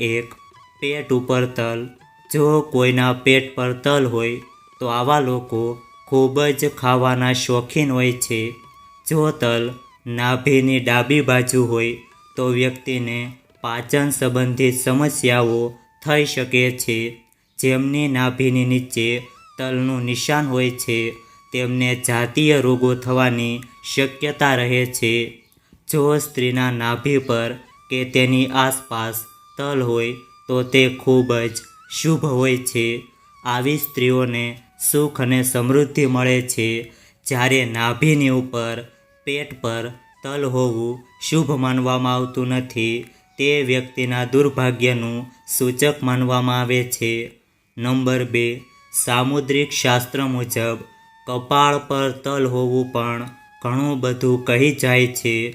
એક પેટ ઉપર તલ. જો કોઈના પેટ પર તલ હોય, તો આવા લોકો ખૂબ જ ખાવાના શોખીન હોય છે. જો તલ નાભીની ડાબી બાજુ હોય, તો વ્યક્તિને પાચન સંબંધિત સમસ્યાઓ થઈ શકે છે. જેમની નાભીની નીચે તલનું નિશાન હોય છે, તેમને જાતીય રોગો થવાની શક્યતા રહે છે. જો સ્ત્રીના નાભી પર કે તેની આસપાસ તલ હોય તો તે ખૂબ જ શુભ હોય છે. આવી સ્ત્રીઓને સુખ અને સમૃદ્ધિ મળે છે. જ્યારે નાભીની ઉપર પેટ પર તલ હોવું શુભ માનવામાં આવતું નથી, તે વ્યક્તિના દુર્ભાગ્યનું સૂચક માનવામાં આવે છે. નંબર બે, સામુદ્રિક શાસ્ત્ર મુજબ, કપાળ પર તલ હોવું પણ ઘણું બધું કહી જાય છે.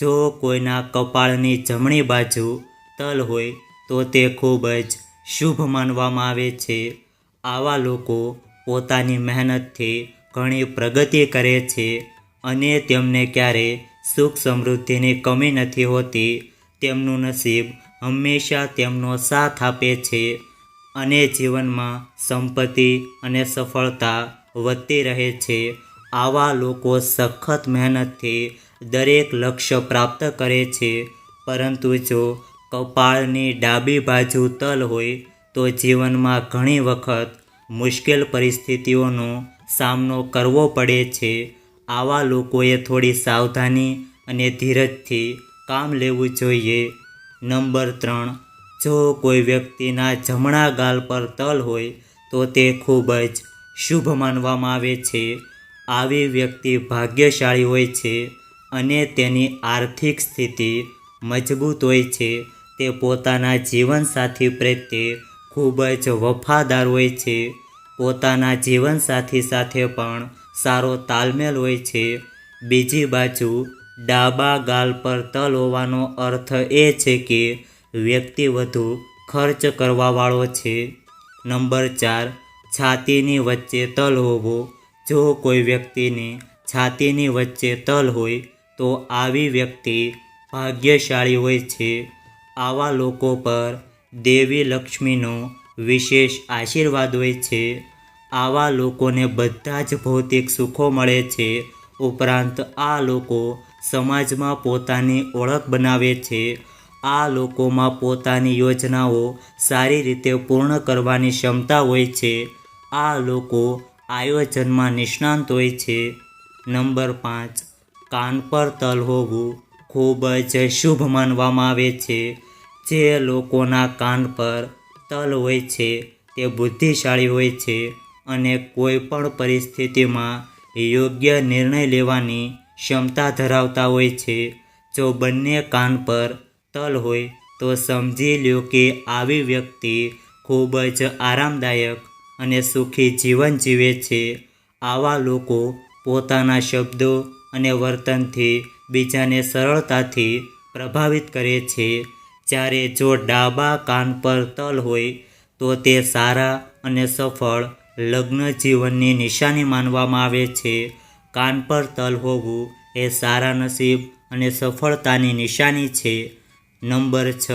જો કોઈના કપાળની જમણી બાજુ તલ હોય તો તે ખૂબ જ શુભ માનવામાં આવે છે. આવા લોકો પોતાની મહેનતથી ઘણી પ્રગતિ કરે છે અને તેમને ક્યારે સુખ સમૃદ્ધિની કમી નથી હોતી. તેમનું નસીબ હંમેશા તેમનો સાથ આપે છે અને જીવનમાં સંપત્તિ અને સફળતા વધતી રહે છે. આવા લોકો સખત મહેનતથી દરેક લક્ષ્ય પ્રાપ્ત કરે છે. પરંતુ જો કપાળની ડાબી બાજુ તલ હોય તો જીવનમાં ઘણી વખત મુશ્કેલ પરિસ્થિતિઓનો સામનો કરવો પડે છે. આવા લોકોએ થોડી સાવધાની અને ધીરજથી કામ લેવું જોઈએ. નંબર ત્રણ. જો કોઈ વ્યક્તિના જમણા ગાલ પર તલ હોય તો તે ખૂબ જ શુભ માનવામાં આવે છે. આવી વ્યક્તિ ભાગ્યશાળી હોય છે અને તેની આર્થિક સ્થિતિ મજબૂત હોય છે. તે પોતાના જીવનસાથી પ્રત્યે ખૂબ જ વફાદાર હોય છે. પોતાના જીવનસાથી સાથે પણ સારો તાલમેલ હોય છે. બીજી બાજુ, ડાબા ગાલ પર તલ હોવાનો અર્થ એ છે કે વ્યક્તિ વધુ ખર્ચ કરવાવાળો છે. નંબર ચાર, છાતીની વચ્ચે તલ હોવો. જો કોઈ વ્યક્તિની છાતીની વચ્ચે તલ હોય, તો આવી વ્યક્તિ ભાગ્યશાળી હોય છે. આવા લોકો પર દેવી લક્ષ્મીનો વિશેષ આશીર્વાદ હોય છે. આવા લોકોને બધા જ ભૌતિક સુખો મળે છે. ઉપરાંત આ લોકો સમાજમાં પોતાની ઓળખ બનાવે છે. આ લોકોમાં પોતાની યોજનાઓ સારી રીતે પૂર્ણ કરવાની ક્ષમતા હોય છે. આ લોકો આયોજનમાં નિષ્ણાંત હોય છે. નંબર પાંચ, કાન પર તલ હોવું ખૂબ જ શુભ માનવામાં આવે છે. જે લોકોના કાન પર તલ હોય છે, તે બુદ્ધિશાળી હોય છે અને કોઈ પણ પરિસ્થિતિમાં યોગ્ય નિર્ણય લેવાની ક્ષમતા ધરાવતા હોય છે. જો બંને કાન પર તલ હોય, તો સમજી લ્યો કે આવી વ્યક્તિ ખૂબ જ આરામદાયક અને સુખી જીવન જીવે છે. આવા લોકો પોતાના શબ્દો અને વર્તનથી બીજાને સરળતાથી પ્રભાવિત કરે છે. જ્યારે જો ડાબા કાન પર તલ હોય, તો તે સારા અને સફળ લગ્ન જીવનની નિશાની માનવામાં આવે છે. કાન પર તલ હોવું એ સારા નસીબ અને સફળતાની નિશાની છે. નંબર છ,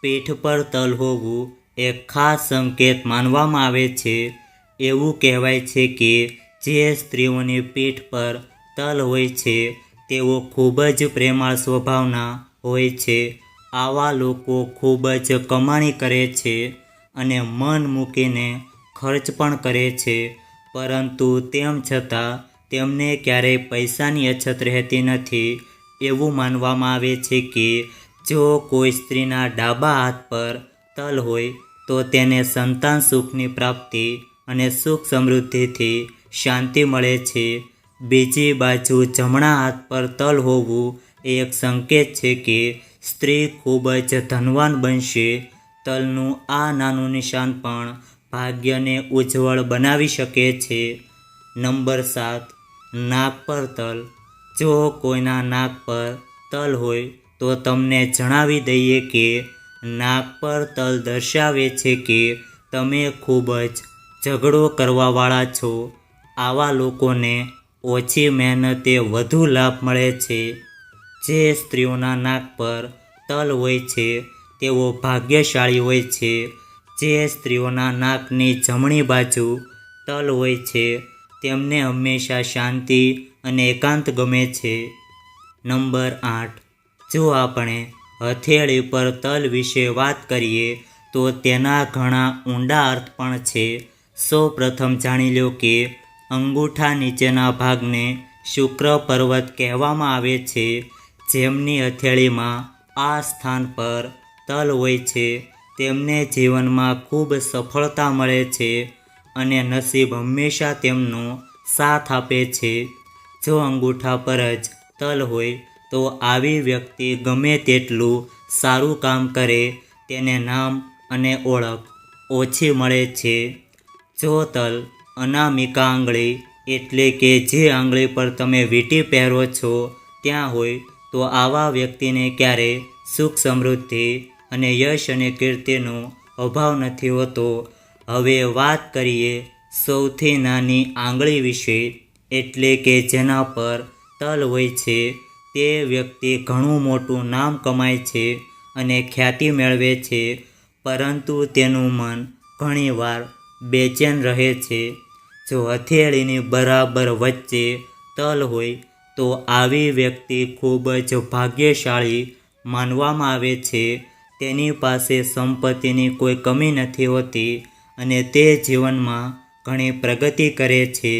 પીઠ પર તલ હોવું એ ખાસ સંકેત માનવામાં આવે છે. એવું કહેવાય છે કે જે સ્ત્રીઓની પીઠ પર તલ હોય છે, તેઓ ખૂબ જ પ્રેમાળ સ્વભાવના હોય છે. આવા લોકો ખૂબ જ કમાણી કરે છે અને મન મૂકીને ખર્ચ પણ કરે છે. પરંતુ તેમ છતાં, તેમને ક્યારેય પૈસાની અછત રહેતી નથી. એવું માનવામાં આવે છે કે, જો કોઈ સ્ત્રીના ડાબા હાથ પર તલ હોય, તો તેને સંતાન સુખની પ્રાપ્તિ અને સુખ સમૃદ્ધિથી શાંતિ મળે છે. બીજી બાજુ જમણા હાથ પર તલ હોવું એ એક સંકેત છે કે સ્ત્રી ખૂબ જ ધનવાન બનશે. તલનું આ નાનું નિશાન પણ ભાગ્યને ઉજ્જવળ બનાવી શકે છે. નંબર સાત, નાક પર તલ. જો કોઈના નાક પર તલ હોય, તો તમને જણાવી દઈએ કે નાક પર તલ દર્શાવે છે કે તમે ખૂબ જ ઝઘડો કરવાવાળા છો. આવા લોકોને ઓછી મહેનતે વધુ લાભ મળે છે. જે સ્ત્રીઓના નાક પર તલ હોય છે, તેઓ ભાગ્યશાળી હોય છે. જે સ્ત્રીઓના નાકની જમણી બાજુ તલ હોય છે, તેમને હંમેશા શાંતિ અને એકાંત ગમે છે. નંબર આઠ. જો આપણે હથેળી પર તલ વિશે વાત કરીએ, તો તેના ઘણા ઊંડા અર્થ પણ છે. સૌ પ્રથમ જાણી લો કે અંગૂઠા નીચેના ભાગને શુક્ર પર્વત કહેવામાં આવે છે. જેમની હથેળીમાં આ સ્થાન પર તલ હોય છે. તેમને જીવનમાં ખૂબ સફળતા મળે છે અને નસીબ હંમેશા તેમનો સાથ આપે છે. જો અંગૂઠા પર જ તલ હોય, તો આવી વ્યક્તિ ગમે તેટલું સારું કામ કરે, તેને નામ અને ઓળખ ઓછી મળે છે. જો તલ અનામિકા આંગળી એટલે કે જે આંગળી પર તમે વીંટી પહેરો છો, ત્યાં હોય તો આવા વ્યક્તિને ક્યારે સુખ સમૃદ્ધિ અને યશ અને કીર્તિનો અભાવ નથી હોતો. હવે વાત કરીએ સૌથી નાની આંગળી વિશે, એટલે કે જેના પર તલ હોય છે. તે વ્યક્તિ ઘણું મોટું નામ કમાય છે અને ખ્યાતિ મેળવે છે, પરંતુ તેનું મન ઘણીવાર બેચેન રહે છે. જો હથેળીની બરાબર વચ્ચે તલ હોય તો આવી વ્યક્તિ ખૂબ જ ભાગ્યશાળી માનવામાં આવે છે. તેની પાસે સંપત્તિની કોઈ કમી નથી હોતી અને તે જીવનમાં ઘણી પ્રગતિ કરે છે.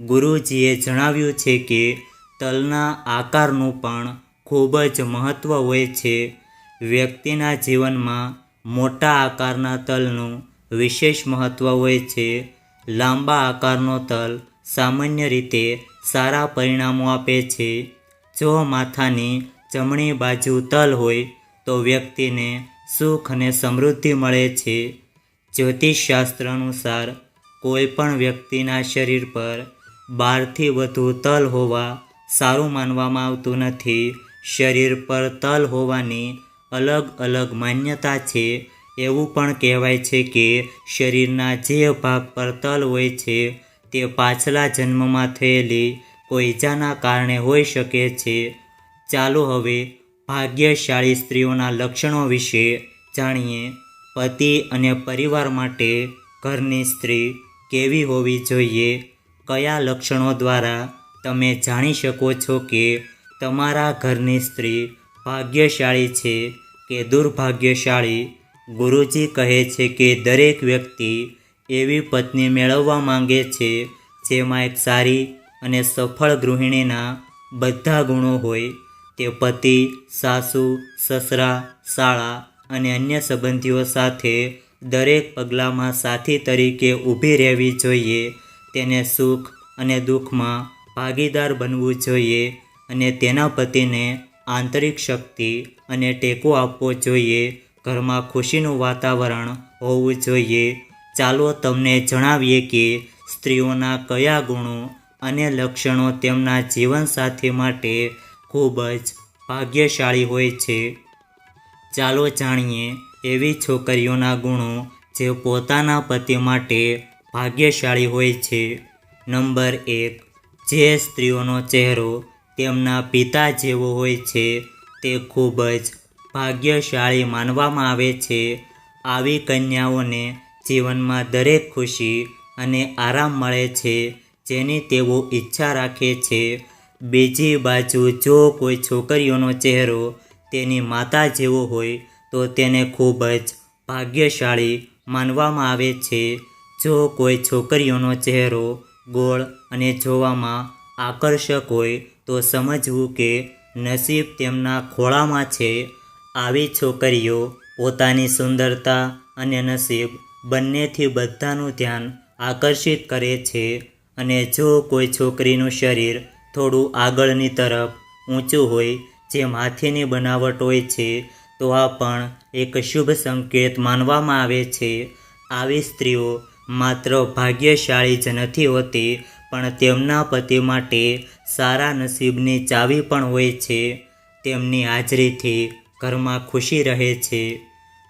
ગુરુજીએ જણાવ્યું છે કે તલના આકારનું પણ ખૂબ જ મહત્ત્વ હોય છે. વ્યક્તિના જીવનમાં મોટા આકારના તલનું વિશેષ મહત્ત્વ હોય છે. લાંબા આકારનો તલ સામાન્ય રીતે સારા પરિણામો આપે છે. જો માથાની જમણી બાજુ તલ હોય, તો વ્યક્તિને સુખ અને સમૃદ્ધિ મળે છે. જ્યોતિષશાસ્ત્ર અનુસાર કોઈ પણ વ્યક્તિના શરીર પર બારથી વધુ તલ હોવા સારું માનવામાં આવતું નથી. શરીર પર તલ હોવાની અલગ અલગ માન્યતા છે. એવું પણ કહેવાય છે કે શરીરના જે ભાગ પર તલ હોય છે તે પાછલા જન્મમાં થયેલી કોઈ ઈજાના કારણે હોઈ શકે છે. ચાલો હવે ભાગ્યશાળી સ્ત્રીઓના લક્ષણો વિશે જાણીએ. પતિ અને પરિવાર માટે ઘરની સ્ત્રી કેવી હોવી જોઈએ? કયા લક્ષણો દ્વારા તમે જાણી શકો છો કે તમારા ઘરની સ્ત્રી ભાગ્યશાળી છે કે દુર્ભાગ્યશાળી? ગુરુજી કહે છે કે દરેક વ્યક્તિ એવી પત્ની મેળવવા માંગે છે, જેમાં એક સારી અને સફળ ગૃહિણીના બધા ગુણો હોય, તે પતિ, સાસુ, સસરા, શાળા અને અન્ય સંબંધીઓ સાથે દરેક પગલામાં સાથી તરીકે ઊભી રહેવી જોઈએ, તેને સુખ અને દુઃખમાં ભાગીદાર બનવું જોઈએ અને તેના પતિને આંતરિક શક્તિ અને ટેકો આપવો જોઈએ, ઘરમાં ખુશીનું વાતાવરણ હોવું જોઈએ ચાલો તમને જણાવીએ કે સ્ત્રીઓના કયા ગુણો અને લક્ષણો તેમના જીવનસાથી માટે ખૂબ જ ભાગ્યશાળી હોય છે. ચાલો જાણીએ એવી છોકરીઓના ગુણો જે પોતાના પતિ માટે ભાગ્યશાળી હોય છે. નંબર એક, જે સ્ત્રીઓનો ચહેરો તેમના પિતા જેવો હોય છે, તે ખૂબ જ ભાગ્યશાળી માનવામાં આવે છે. આવી કન્યાઓને જીવનમાં દરેક ખુશી અને આરામ મળે છે, જેની તેઓ ઈચ્છા રાખે છે. બીજી બાજુ, જો કોઈ છોકરીઓનો ચહેરો તેની માતા જેવો હોય, તો તેને ખૂબ જ ભાગ્યશાળી માનવામાં આવે છે. જો કોઈ છોકરીઓનો ચહેરો ગોળ અને જોવામાં આકર્ષક હોય, તો સમજવું કે નસીબ તેમના ખોળામાં છે. આવી છોકરીઓ પોતાની સુંદરતા અને નસીબ બંનેથી બધાનું ધ્યાન આકર્ષિત કરે છે અને જો કોઈ છોકરીનું શરીર થોડું આગળની તરફ ઊંચું હોય, જે માથીની બનાવટ હોય છે, તો આ પણ એક શુભ સંકેત માનવામાં આવે છે. આવી સ્ત્રીઓ માત્ર ભાગ્યશાળી જ નથી હોતી, પણ તેમના પતિ માટે સારા નસીબની ચાવી પણ હોય છે. તેમની હાજરીથી ઘરમાં ખુશી રહે છે.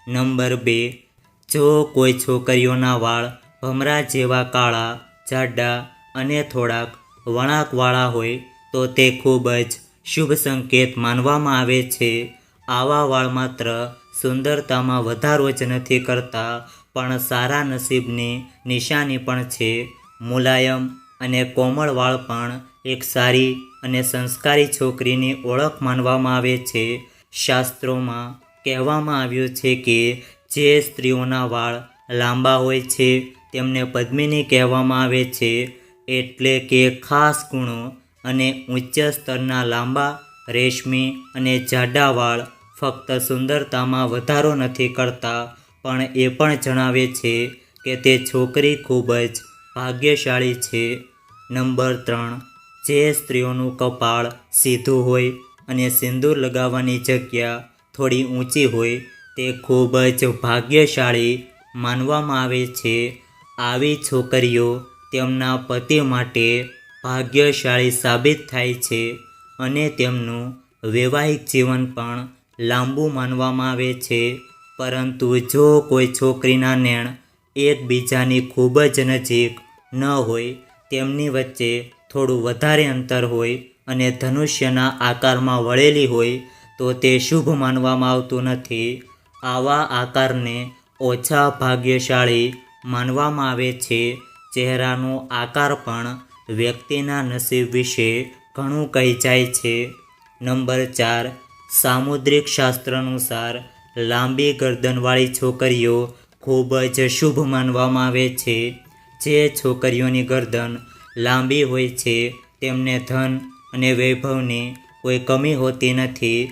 નંબર બે જો કોઈ છોકરીઓના વાળ ભમરા જેવા કાળા, જાડા અને થોડાક વળાંકવાળા હોય, તો તે ખૂબ જ શુભ સંકેત માનવામાં આવે છે. આવા વાળ માત્ર સુંદરતામાં વધારો જ નથી કરતા, પણ સારા નસીબની નિશાની પણ છે. મુલાયમ અને કોમળ વાળ પણ એક સારી અને સંસ્કારી છોકરીની ઓળખ માનવામાં આવે છે. શાસ્ત્રોમાં કહેવામાં આવ્યું છે કે જે સ્ત્રીઓના વાળ લાંબા હોય છે, તેમને પદ્મિની કહેવામાં આવે છે, એટલે કે ખાસ ગુણો અને ઉચ્ચ સ્તરના લાંબા, રેશમી અને જાડા વાળ ફક્ત સુંદરતામાં વધારો નથી કરતા, પણ એ પણ જણાવે છે કે તે છોકરી ખૂબ જ ભાગ્યશાળી છે. નંબર ત્રણ. જે સ્ત્રીઓનું કપાળ સીધું હોય અને સિંદૂર લગાવવાની જગ્યા થોડી ઊંચી હોય તે ખૂબ જ ભાગ્યશાળી માનવામાં આવે છે. આવી છોકરીઓ તેમના પતિ માટે ભાગ્યશાળી સાબિત થાય છે અને તેમનું વૈવાહિક જીવન પણ લાંબુ માનવામાં આવે છે. પરંતુ જો કોઈ છોકરીના નેણ એકબીજાની ખૂબ જ નજીક ન હોય, તેમની વચ્ચે થોડું વધારે અંતર હોય અને ધનુષ્યના આકારમાં વળેલી હોય, તો તે શુભ માનવામાં આવતું નથી. આવા આકારને ઓછા ભાગ્યશાળી માનવામાં આવે છે. ચહેરાનો આકાર પણ વ્યક્તિના નસીબ વિશે ઘણું કહી જાય છે. નંબર ચાર, સામુદ્રિક શાસ્ત્ર અનુસાર લાંબી ગરદનવાળી છોકરીઓ ખૂબ જ શુભ માનવામાં આવે છે. જે છોકરીઓની ગરદન લાંબી હોય છે, તેમને ધન અને વૈભવની કોઈ કમી હોતી નથી.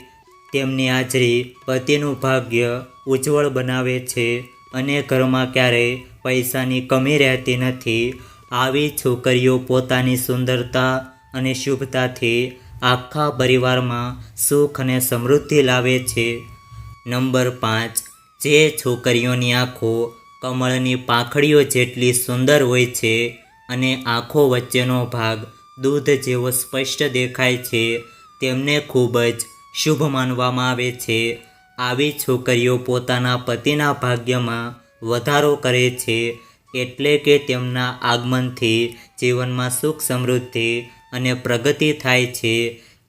તેમની હાજરી પતિનું ભાગ્ય ઉજ્જવળ બનાવે છે અને ઘરમાં ક્યારેય પૈસાની કમી રહેતી નથી. આવી છોકરીઓ પોતાની સુંદરતા અને શુભતાથી આખા પરિવારમાં સુખ અને સમૃદ્ધિ લાવે છે. નંબર પાંચ. જે છોકરીઓની આંખો કમળની પાંખડીઓ જેટલી સુંદર હોય છે અને આંખો વચ્ચેનો ભાગ દૂધ જેવો સ્પષ્ટ દેખાય છે, તેમને ખૂબ જ શુભ માનવામાં આવે છે. આવી છોકરીઓ પોતાના પતિના ભાગ્યમાં વધારો કરે છે એટલે કે તેમના આગમનથી જીવનમાં સુખ સમૃદ્ધિ અને પ્રગતિ થાય છે.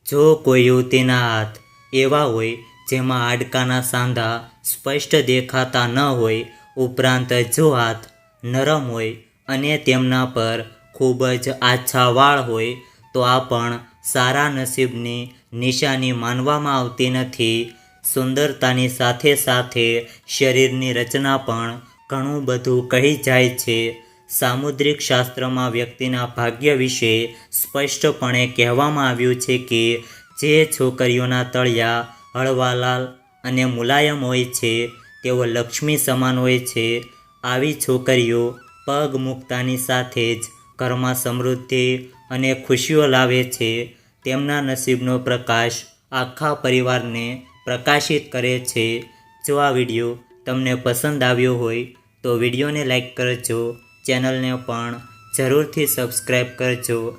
જો કોઈ યુવતીના હાથ એવા હોય જેમાં હાડકાના સાંધા સ્પષ્ટ દેખાતા ન હોય, ઉપરાંત જો હાથ નરમ હોય અને તેમના પર ખૂબ જ આછા વાળ હોય, તો આ પણ સારા નસીબની નિશાની માનવામાં આવતી નથી. સુંદરતાની સાથે સાથે શરીરની રચના પણ ઘણું બધું કહી જાય છે. સામુદ્રિક શાસ્ત્રમાં વ્યક્તિના ભાગ્ય વિશે સ્પષ્ટપણે કહેવામાં આવ્યું છે કે જે છોકરીઓના તળિયા, હળવાલાલ અને મુલાયમ હોય છે, તેઓ લક્ષ્મી સમાન હોય છે. આવી છોકરીઓ પગ મૂકતાની સાથે જ ઘરમાં સમૃદ્ધિ અને ખુશીઓ લાવે છે. તેમના નસીબનો પ્રકાશ આખા પરિવારને પ્રકાશિત કરે છે. જો આ વીડિયો તમને પસંદ આવ્યો હોય, તો વિડીયોને લાઈક કરજો, ચેનલને પણ જરૂરથી સબસ્ક્રાઈબ કરજો.